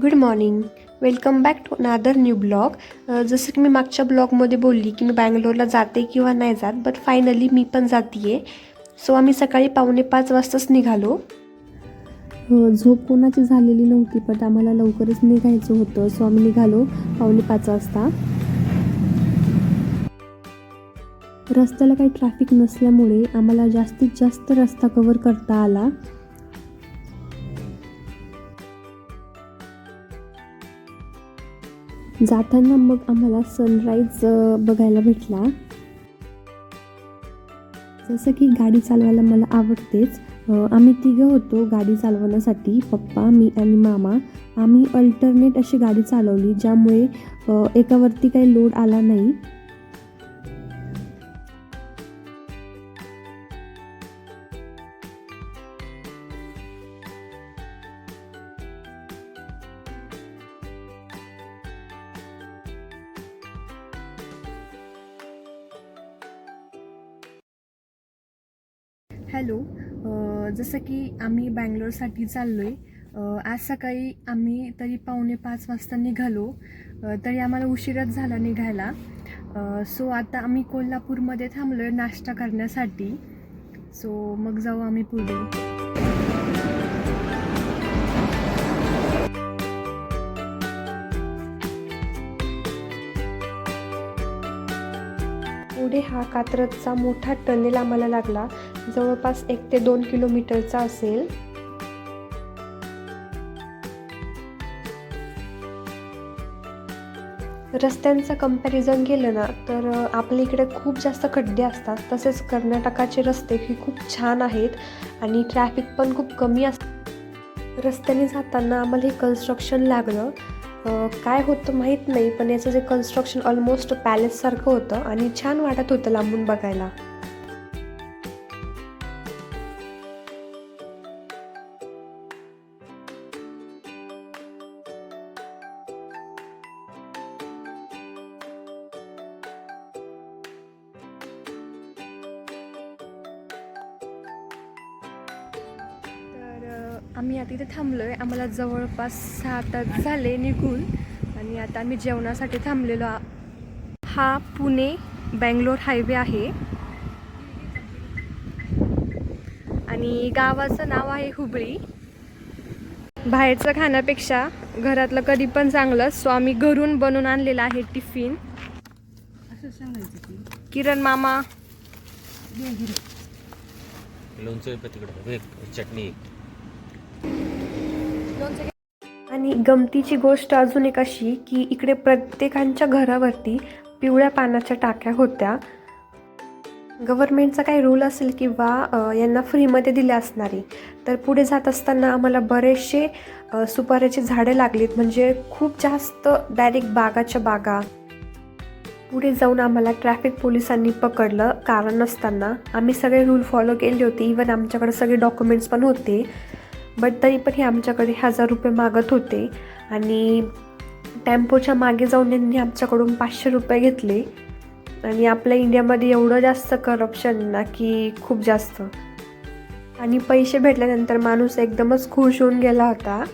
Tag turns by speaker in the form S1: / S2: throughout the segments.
S1: Good morning welcome back to another new blog जसं की मी मागच्या ब्लॉगमध्ये बोलली की मी बँगलोरला जाते किंवा नाही जात बट फायनली मी पण जाते आहे सो आम्ही सकाळी पावणे पाच वाजताच निघालो.
S2: झोप कोणाची झालेली नव्हती पण आम्हाला लवकरच निघायचं होतं सो आम्ही निघालो पावणे पाच वाजता. रस्त्याला काही ट्रॅफिक नसल्यामुळे आम्हाला जास्तीत जास्त रस्ता कव्हर करता आला. जाताना मग आम्हाला सनराईज बघायला भेटला. जसं की गाडी चालवायला मला आवडतेच. आम्ही तिघं होतो गाडी चालवण्यासाठी पप्पा मी आणि मामा. आम्ही अल्टरनेट अशी गाडी चालवली ज्यामुळे एकावरती काही लोड आला नाही.
S1: हॅलो. जसं की आम्ही बँगलोरसाठी चाललो आहे आज सकाळी आम्ही तरी पावणे पाच वाजता निघालो. तरी आम्हाला उशीरच झाला निघायला. सो आता आम्ही कोल्हापूरमध्ये थांबलो आहे नाश्ता करण्यासाठी. सो मग जाऊ आम्ही पुढे. पुढे हा कात्रजचा मोठा टनेल आम्हाला लागला. जवळपास एक ते दोन किलोमीटरचा असेल. रस्त्यांचं कंपॅरिझन केलं ना तर आपल्या इकडे खूप जास्त खड्डे असतात. तसेच कर्नाटकाचे रस्ते ही खूप छान आहेत आणि ट्रॅफिक पण खूप कमी असतं. रस्त्याने जाताना आम्हाला हे कन्स्ट्रक्शन लागलं. काय होतं माहीत नाही पण याचं जे कन्स्ट्रक्शन ऑलमोस्ट पॅलेससारखं होतं आणि छान वाटत होतं लांबून बघायला. आम्ही आता इथे थांबलो आहे आम्हाला जवळपास सहा तास झाले निघून आणि आता आम्ही जेवणासाठी थांबलेलो आ- हा पुणे बँगलोर हायवे आहे. आणि गावाचं नाव आहे हुबळी. बाहेरचं खाण्यापेक्षा घरातलं कधी पण चांगलं सो आम्ही घरून बनवून आणलेलं आहे टिफिन.
S3: असं सांगायचं की
S1: किरण मामा.
S4: चटणी.
S1: आणि गमतीची गोष्ट अजून एक अशी की इकडे प्रत्येकांच्या घरावरती पिवळ्या पानाच्या टाक्या होत्या. गव्हर्मेंटचा काही रूल असेल किंवा यांना फ्रीमध्ये दिले असणारी. तर पुढे जात असताना आम्हाला बरेचसे सुपाऱ्याचे सुपाऱ्याची झाडे लागलीत. म्हणजे खूप जास्त डायरेक्ट बागाच्या बागा. पुढे जाऊन आम्हाला ट्रॅफिक पोलिसांनी पकडलं. कारण नसताना आम्ही सगळे रूल फॉलो केले होते. इवन आमच्याकडे सगळे डॉक्युमेंट्स पण होते. बट तरी पण हे आमच्याकडे हजार रुपये मागत होते. आणि टेम्पोच्या मागे जाऊन त्यांनी आमच्याकडून पाचशे रुपये घेतले. आणि आपल्या इंडियामध्ये एवढं जास्त करप्शन ना की खूप जास्त. आणि पैसे भेटल्यानंतर माणूस एकदमच खुश होऊन गेला होता.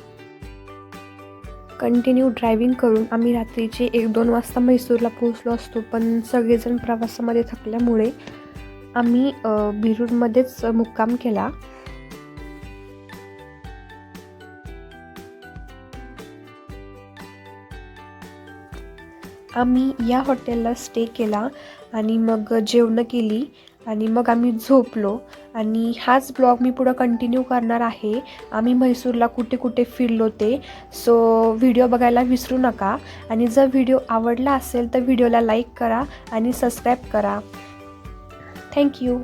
S1: कंटिन्यू ड्रायव्हिंग करून आम्ही रात्रीचे एक दोन वाजता म्हैसूरला पोहोचलो असतो. पण सगळेजण प्रवासामध्ये थकल्यामुळे आम्ही बिरूडमध्येच मुक्काम केला. आम्ही या हॉटेलला स्टे केला आणि मग जेवणं केली आणि मग आम्ही झोपलो. आणि हाच ब्लॉग मी पुढं कंटिन्यू करणार आहे. आम्ही म्हैसूरला कुठे कुठे फिरलो ते. सो व्हिडिओ बघायला विसरू नका. आणि जर व्हिडिओ आवडला असेल तर व्हिडिओला लाईक करा आणि सबस्क्राईब करा. थँक्यू